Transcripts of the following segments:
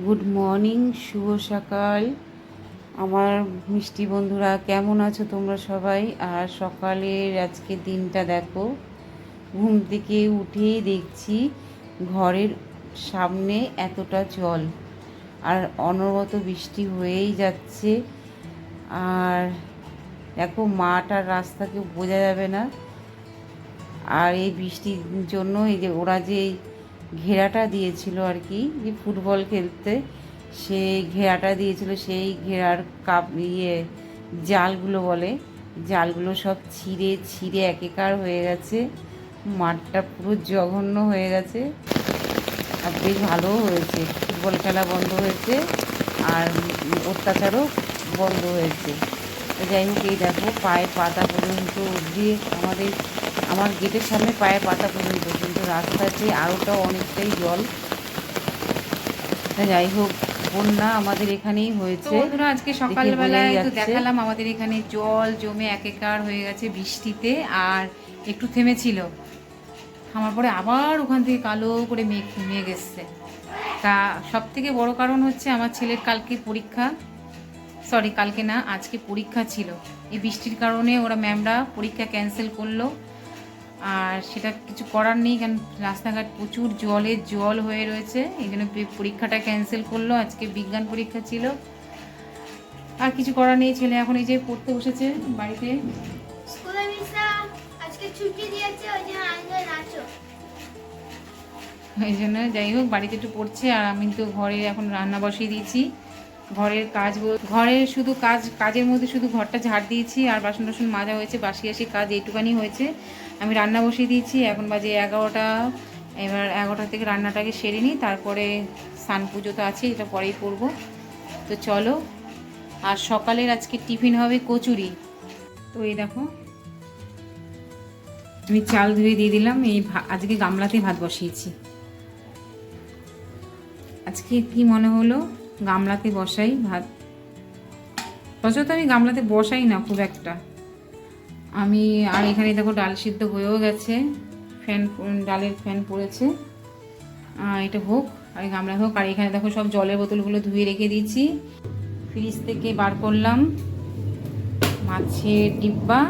Good morning, শুভ সকাল। আমার মিষ্টি বন্ধুরা, কেমন আছো তোমরা সবাই? আর সকালের আজকে দিনটা দেখো, ঘুম থেকে উঠেই দেখছি ঘরের সামনে এতটা জল আর অনবরত বৃষ্টি হয়েই যাচ্ছে। আর দেখো, মাঠ আর রাস্তা কেউ বোঝা যাবে না। আর এই বৃষ্টির জন্য এই যে ওরা যে ঘেরাটা দিয়েছিল আর কি, যে ফুটবল খেলতে। সেই ঘেরাটা দিয়েছিল, সেই ঘেরার কাপ ইয়ে জালগুলো বলে, জালগুলো সব ছিঁড়ে ছিঁড়ে একেকার হয়ে গেছে। মাঠটা পুরো জঘন্য হয়ে গেছে। আর বেশ ভালোও হয়েছে। ফুটবল খেলা বন্ধ হয়েছে আর অত্যাচারও বন্ধ হয়েছে। যাই হোক, এই দেখো, পায়ে পাতা পর্যন্ত দিয়ে আমাদের আমার গেটের সামনে পায়ে পাতা পর্যন্ত কিন্তু রাস্তাতে আরোটাও অনেকটাই জল। যাই হোক বন্যা আমাদের এখানেই হয়েছে। আজকে সকালবেলায় যাচ্ছে। দেখালাম আমাদের এখানে জল জমে একেকার হয়ে গেছে বৃষ্টিতে আর একটু থেমেছিল। আমার পরে আবার ওখান থেকে কালো করে মেঘ মেঘ এসছে। তা সব থেকে বড় কারণ হচ্ছে আমার ছেলের কালকে পরীক্ষা। সরি কালকে না আজকে পরীক্ষা ছিল। এই বৃষ্টির কারণে ওরা ম্যামরা পরীক্ষা ক্যান্সেল করল। আর সেটা কিছু করার নেই কারণ রাস্তাঘাট প্রচুর জলে জল হয়ে রয়েছে। এই জন্য পরীক্ষাটা ক্যান্সেল করল আজকে বিজ্ঞান পরীক্ষা ছিল। আর কিছু করার নেই ছেলে এখন এই যে পড়তে বসেছে বাড়িতে। এই জন্য যাই হোক বাড়িতে একটু পড়ছে আর আমি তো ঘরে এখন রান্না বসিয়ে দিয়েছি। ঘরের কাজ ঘরের শুধু কাজ কাজের মধ্যে শুধু ঘরটা ঝাড় দিয়েছি, আর বাসন টাসন মাজা হয়েছে, বাসি আসি কাজ এইটুকানি হয়েছে। আমি রান্না বসিয়ে দিয়েছি, এখন বাজে এগারোটা। এবার এগারোটা থেকে রান্নাটাকে সেরে নিই, তারপরে স্নান পুজো তো আছে এটা পরেই করব। তো চলো, আর সকালের আজকে টিফিন হবে কচুরি। তো এই দেখো, আমি চাল ধুয়ে দিয়ে দিলাম, এই আজকে গামলাতে ভাত বসিয়েছি। আজকে কি মনে হলো? গামলাতে বসাই ভাত। সচরাচর আমি গামলাতে বসাই না খুব একটা। আমি, আর এখানে দেখো ডাল সিদ্ধ হয়েও গেছে, ফ্যান ডালের ফ্যান পড়েছে। এটা হোক, আর গামলা হোক, আর এখানে দেখো সব জলের বোতলগুলো ধুয়ে রেখে দিয়েছি। ফ্রিজ থেকে বার করলাম মাছের ডিব্বা।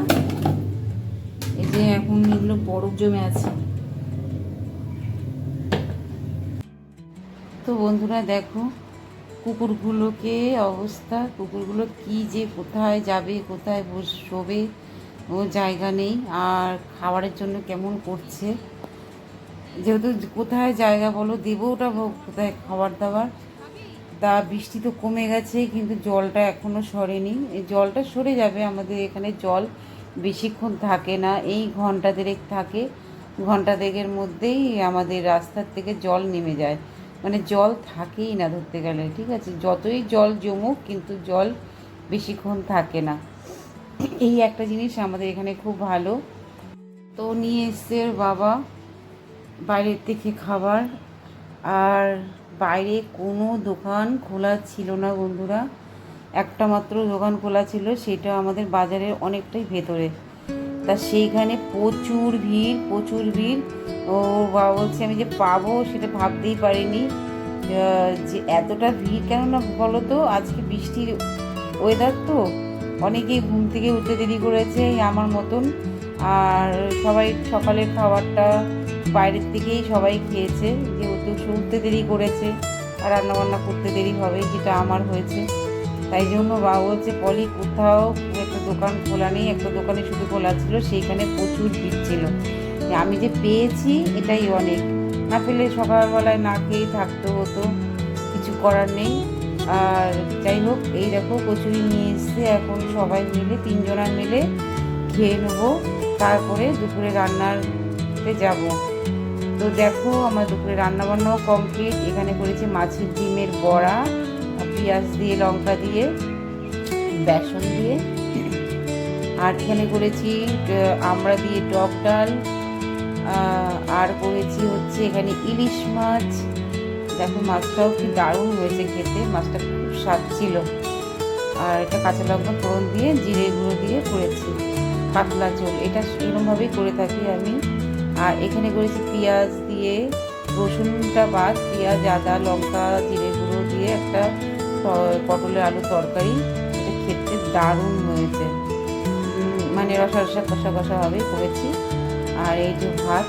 এই যে এখন এগুলো বরফ জমে আছে। তো বন্ধুরা দেখো কুকুরগুলোকে অবস্থা? কুকুরগুলো কি যে কোথায় যাবে, কোথায় বস- শোবে? ও জায়গা নেই। আর খাবারের জন্য কেমন করছে? যেহেতু কোথায় জায়গা বলো, দেবো ওটা কোথায় খাবার দাবার তা বৃষ্টি তো কমে গেছে, কিন্তু জলটা এখনও সরেনি। জলটা সরে যাবে, আমাদের এখানে জল বেশিক্ষণ থাকে না, এই ঘণ্টা দেড়েক থাকে। ঘণ্টা দেড়েকের মধ্যেই আমাদের রাস্তার থেকে জল নেমে যায়। মানে জল থাকেই না ধরতে গেলে, ঠিক আছে? যতই জল জমুক, কিন্তু জল বেশিক্ষণ থাকে না। এই একটা জিনিস আমাদের এখানে খুব ভালো। তো নিয়ে এসছে বাবা বাইরের থেকে খাবার। আর বাইরে কোনো দোকান খোলা ছিল না বন্ধুরা। একটা মাত্র দোকান খোলা ছিল, সেটা আমাদের বাজারের অনেকটাই ভেতরে। তা সেইখানে প্রচুর ভিড় প্রচুর ভিড়। ও বাবা বলছে, আমি যে পাবো সেটা ভাবতেই পারিনি। যে এতটা ভিড় কেননা বলো তো? আজকে বৃষ্টির ওয়েদার তো। অনেকেই ঘুম থেকে উঠতে দেরি করেছে আমার মতন। আর সবাই সকালের খাবারটা বাইরের থেকেই সবাই খেয়েছে। যেহেতু উঠতে দেরি করেছে আর রান্নাবান্না করতে দেরি হবে, যেটা আমার হয়েছে। তাই জন্য বাবা বলছে, পলি, কোথাও দোকান খোলা নেই, একটা দোকানে শুধু খোলা ছিল, সেইখানে প্রচুর ভিড় ছিল। আমি যে পেয়েছি, এটাই অনেক। না পেলে সকালবেলায় না খেয়েই থাকতে হতো, কিছু করার নেই। আর যাই হোক, এই দেখো কচুরি নিয়ে এসছে, এখন সবাই মিলে, তিনজনা মিলে খেয়ে নেব। তারপরে দুপুরে রান্নারতে যাব। তো দেখো, আমার দুপুরে রান্না বান্নাও কমপ্লিট এখানে করেছি মাছের ডিমের বড়া, পেঁয়াজ দিয়ে, লঙ্কা দিয়ে, বেসন দিয়ে। আর এখানে করেছি আমরা দিয়ে টক ডাল আর করেছি হচ্ছে এখানে ইলিশ মাছ। দেখো, মাছটাও কি দারুণ হয়েছে খেতে, মাছটা খুব স্বাদ ছিল। আর এটা কাঁচা লঙ্কা ফোড়ন দিয়ে, জিরে গুঁড়ো দিয়ে করেছি, কাতলা ঝোল। এটা এরকমভাবেই করে থাকি আমি। আর এখানে করেছি পেঁয়াজ দিয়ে, রসুনটা বাদ, পেঁয়াজ, আদা, লঙ্কা, জিরে গুঁড়ো দিয়ে একটা পটলের আলু তরকারি। এটা খেতে দারুণ হয়েছে। মানে রসা রসা কষা কষা হবে করেছি। আর এই যে ভাত,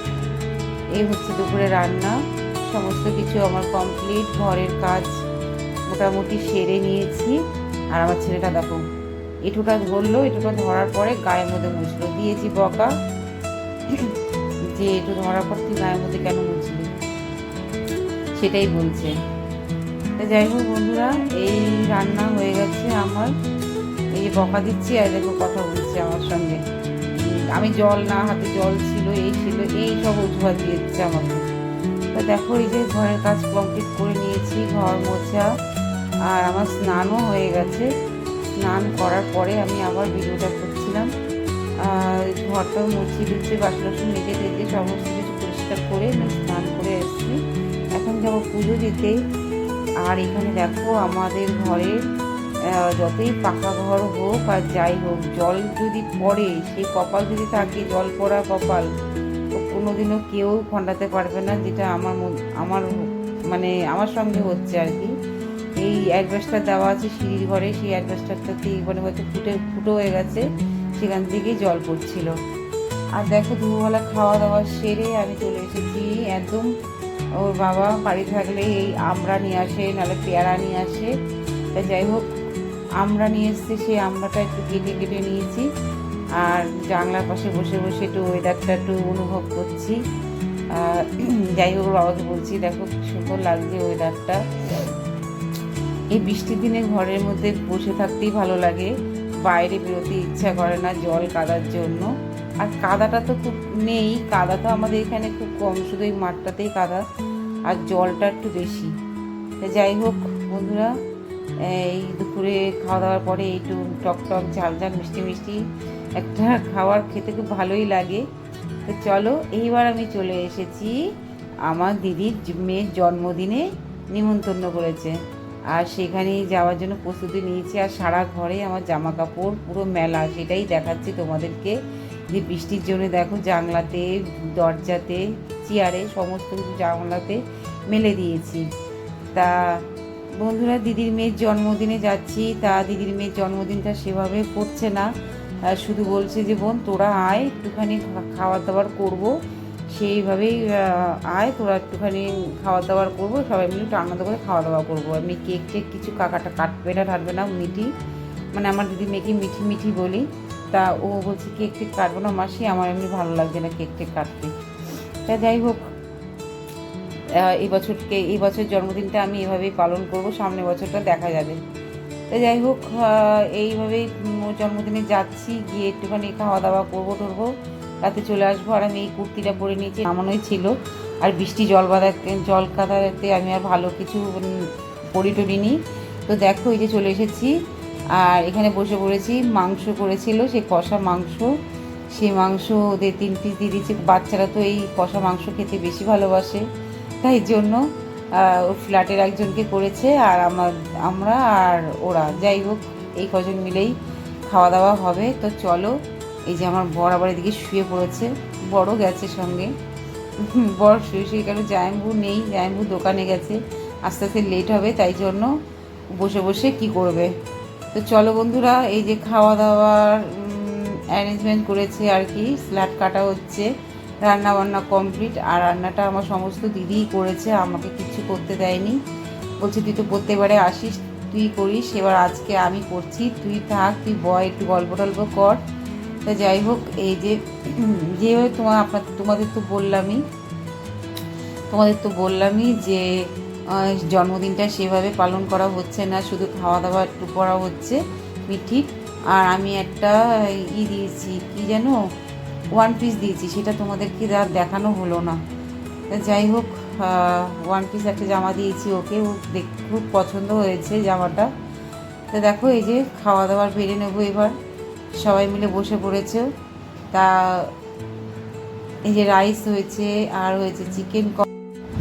এই হচ্ছে দুপুরে রান্না। সমস্ত কিছু আমার কমপ্লিট ঘরের কাজ মোটামুটি সেরে নিয়েছি। আর আমার ছেলেটা দেখো এটুটা ধরলো এটুটা ধরার পরে গায়ের মধ্যে মুছলো। দিয়েছি বকা, যে এটু ধরার পর তুই গায়ের মধ্যে কেন মুছলি? সেটাই বলছে। যাই হোক বন্ধুরা, এই রান্না হয়ে গেছে আমার। এই যে বকা দিচ্ছি আর দেখো কথা বলছে আমার সঙ্গে। আমি জল না হাতে জল ছিল এই ছিল এই সব অজুহাত দিয়ে দিচ্ছে আমাকে। তা দেখো এই যে ঘরের কাজ কমপ্লিট করে নিয়েছি ঘর মোছা আর আমার স্নানও হয়ে গেছে। স্নান করার পরে আমি আবার ভিডিওটা করছিলাম। ঘরটা মুছি টুচি বাসন টাসন মেজে টেজে সমস্ত কিছু পরিষ্কার করে আমি স্নান করে এসেছি। এখন যাব পুজো দিতে। আর এখানে দেখো আমাদের ঘরে আহ, যতই পাকা ঘর হোক আর যাই হোক, জল যদি পড়ে সেই কপাল যদি থাকে, জল পড়া কপাল, তো কোনোদিনও কেউ খণ্ডাতে পারবে না, যেটা আমার আমার মানে আমার সঙ্গে হচ্ছে আর কি। এই অ্যাডভেস্টার দেওয়া আছে সিঁড়ির ঘরে, সেই অ্যাডভেস্টারটাতে মানে হয়তো ফুটে, ফুটো হয়ে গেছে, সেখান থেকেই জল পড়ছিল। আর দেখো, দুপুরবেলা খাওয়া দাওয়া সেরে আমি চলে এসেছি, একদম ওর বাবা বাড়ি থাকলে এই আমড়া নিয়ে আসে, নাহলে পেয়ারা নিয়ে আসে। তা যাই হোক আমরা নিয়ে এসেছি, সেই আমড়াটা একটু কেটে কেটে নিয়েছি। আর জানলার পাশে বসে বসে একটু ওয়েদারটা একটু অনুভব করছি। যাই হোক বাবাকে বলছি, দেখো সুন্দর লাগছে ওয়েদারটা এই বৃষ্টির দিনে ঘরের মধ্যে বসে থাকতেই ভালো লাগে। বাইরে বেরোতে ইচ্ছা করে না জল কাদার জন্য। আর কাদাটা তো খুব নেই, কাদা তো আমাদের এখানে খুব কম, শুধু এই মাঠটাতেই কাদা। আর জলটা একটু বেশি। যাই হোক বন্ধুরা এই দুপুরে খাওয়া দাওয়ার পরে একটু টক টক, ঝাল ঝাল, মিষ্টি মিষ্টি একটা খাবার খেতে খুব ভালোই লাগে। তো চলো, এইবার আমি চলে এসেছি আমার দিদির মেয়ের জন্মদিনে নিমন্ত্রণ করেছে। আর সেখানে যাওয়ার জন্য প্রস্তুতি নিয়েছি। আর সারা ঘরে আমার জামা কাপড় পুরো মেলা, সেটাই দেখাচ্ছি তোমাদেরকে। যে বৃষ্টির জন্য দেখো জানলাতে, দরজাতে, চেয়ারে সমস্ত কিছু জানলাতে মেলে দিয়েছি। তা বন্ধুরা, দিদির মেয়ের জন্মদিনে যাচ্ছি। তা দিদির মেয়ের জন্মদিনটা সেভাবে করছে না। শুধু বলছে যে, বোন, তোরা আয়, একটুখানি খা- খাবার দাবার করব। সেইভাবেই আয়, তোরা একটুখানি খাওয়া দাওয়ার করব, সবাই মিলে একটু আনন্দ করে খাওয়া দাওয়া করব এমনি কেক টেক কিছু কাকাটা কাটবে না ঠাটবে না, মিঠি। মানে আমার দিদি মেয়েকে মিঠি মিঠি বলি। তা ও বলছে, কেক টেক কাটবো না মাসি, আমার এমনি ভালো লাগছে না কেক টেক কাটতে। তা যাই হোক এই বছরকে, এই বছর জন্মদিনটা আমি এভাবেই পালন করব, সামনে বছরটা দেখা যাবে। তো যাই হোক এইভাবেই জন্মদিনে যাচ্ছি, গিয়ে একটুখানি খাওয়া দাওয়া করব, টরবো, রাতে চলে আসব। আর আমি এই কুর্তিটা পরে নিয়েছি, নামানোই ছিল। আর বৃষ্টি জল বাঁধা, জল কাদাতে আমি আর ভালো কিছু পরি টরিনি তো দেখো, এই যে চলে এসেছি। আর এখানে বসে পড়েছি, মাংস করেছিল সেই কষা মাংস। সেই মাংস ওদের তিন পিস দিয়ে দিয়েছি। বাচ্চারা তো এই কষা মাংস খেতে বেশি ভালোবাসে। তাই জন্য ও ফ্ল্যাটের একজনকে করেছে আর আমার আমরা আর ওরা। যাই হোক, এই কজন মিলেই খাওয়া দাওয়া হবে। তো চলো, এই যে আমার বর আবার এদিকে শুয়ে পড়েছে। বড় গেছে সঙ্গে। বর শুয়ে শুয়ে কেন জায়ম্বু নেই। জায়ম্বু দোকানে গেছে। আস্তে আস্তে লেট হবে, তাই জন্য বসে বসে কি করবে? তো চলো বন্ধুরা, এই যে খাওয়া দাওয়ার অ্যারেঞ্জমেন্ট করেছে আর কি। স্ল্যাট কাটা হচ্ছে। রান্না বান্না কমপ্লিট, আর রান্নাটা আমার সমস্ত দিদিই করেছে, আমাকে কিছু করতে দেয়নি। বলছে, তুই তো প্রত্যেকবারে আসিস, তুই করিস, এবার আজকে আমি করছি, তুই থাক, তুই বয়, একটু গল্প টল্প কর। তা যাই হোক, এই যে যেভাবে তোমার আপনার তোমাদের তো বললামই, তোমাদের তো বললামই যে জন্মদিনটা সেভাবে পালন করা হচ্ছে না, শুধু খাওয়া দাওয়া একটু করা হচ্ছে, মিঠি। আর আমি একটা ই দিয়েছি, কি যেন? ওয়ান পিস দিয়েছি, সেটা তোমাদেরকে আর দেখানো হলো না। যাই হোক ওয়ান পিস একটা জামা দিয়েছি ওকে, ও খুব পছন্দ হয়েছে জামাটা। তো দেখো, এই যে খাওয়া দাওয়ার বেড়ে নেব এবার। সবাই মিলে বসে পড়েছে। তা এই যে রাইস হয়েছে, আর হয়েছে চিকেন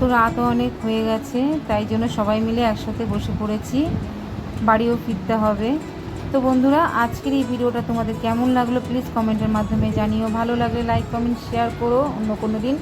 তো রাত অনেক হয়ে গেছে, তাই জন্য সবাই মিলে একসাথে বসে পড়েছি। বাড়িও ফিরতে হবে। তো বন্ধুরা, আজকের এই ভিডিওটা তোমাদের কেমন লাগল প্লিজ কমেন্টের মাধ্যমে জানিও। ভালো লাগলে লাইক কমেন্ট শেয়ার করো। অন্য কোনো দিন